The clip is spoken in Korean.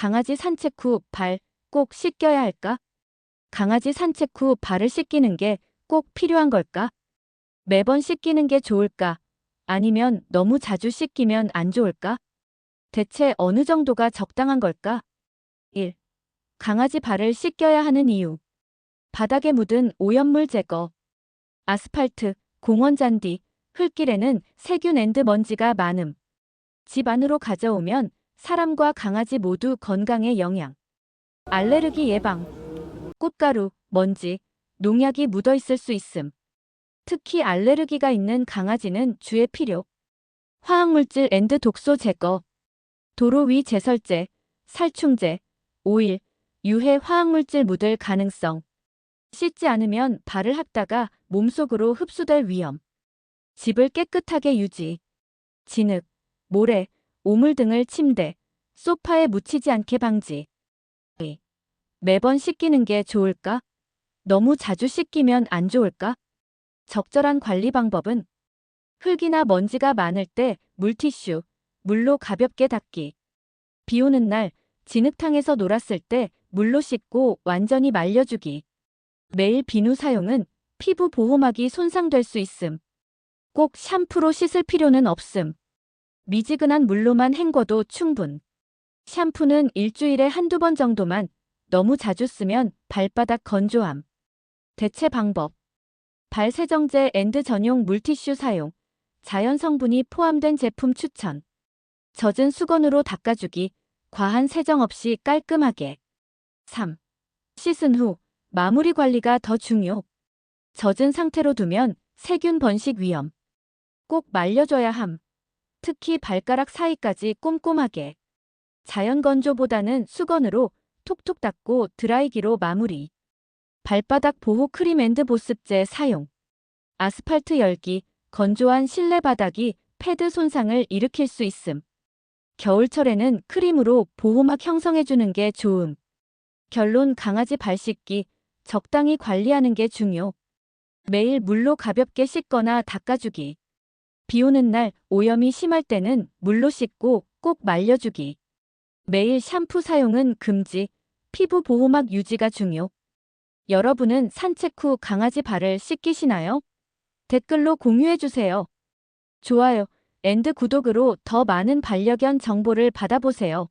강아지 산책 후 발 꼭 씻겨야 할까? 강아지 산책 후 발을 씻기는 게 꼭 필요한 걸까? 매번 씻기는 게 좋을까? 아니면 너무 자주 씻기면 안 좋을까? 대체 어느 정도가 적당한 걸까? 1. 강아지 발을 씻겨야 하는 이유. 바닥에 묻은 오염물 제거. 아스팔트, 공원 잔디, 흙길에는 세균 앤드 먼지가 많음. 집 안으로 가져오면 사람과 강아지 모두 건강에 영향. 알레르기 예방. 꽃가루, 먼지, 농약이 묻어 있을 수 있음. 특히 알레르기가 있는 강아지는 주의 필요. 화학물질 앤드 독소 제거. 도로 위 제설제, 살충제, 오일, 유해 화학물질 묻을 가능성. 씻지 않으면 발을 핥다가 몸속으로 흡수될 위험. 집을 깨끗하게 유지. 진흙, 모래, 오물 등을 침대, 소파에 묻히지 않게 방지. 이. 매번 씻기는 게 좋을까? 너무 자주 씻기면 안 좋을까? 적절한 관리 방법은 흙이나 먼지가 많을 때 물티슈, 물로 가볍게 닦기. 비 오는 날 진흙탕에서 놀았을 때 물로 씻고 완전히 말려주기. 매일 비누 사용은 피부 보호막이 손상될 수 있음. 꼭 샴푸로 씻을 필요는 없음. 미지근한 물로만 헹궈도 충분. 샴푸는 일주일에 한두 번 정도만 너무 자주 쓰면 발바닥 건조함. 대체 방법. 발 세정제 앤드 전용 물티슈 사용. 자연 성분이 포함된 제품 추천. 젖은 수건으로 닦아주기. 과한 세정 없이 깔끔하게. 3. 씻은 후 마무리 관리가 더 중요. 젖은 상태로 두면 세균 번식 위험. 꼭 말려줘야 함. 특히 발가락 사이까지 꼼꼼하게. 자연 건조보다는 수건으로 톡톡 닦고 드라이기로 마무리. 발바닥 보호 크림 앤드 보습제 사용. 아스팔트 열기, 건조한 실내 바닥이 패드 손상을 일으킬 수 있음. 겨울철에는 크림으로 보호막 형성해주는 게 좋음. 결론 강아지 발 씻기, 적당히 관리하는 게 중요. 매일 물로 가볍게 씻거나 닦아주기. 비 오는 날 오염이 심할 때는 물로 씻고 꼭 말려주기. 매일 샴푸 사용은 금지, 피부 보호막 유지가 중요. 여러분은 산책 후 강아지 발을 씻기시나요? 댓글로 공유해주세요. 좋아요, 앤드 구독으로 더 많은 반려견 정보를 받아보세요.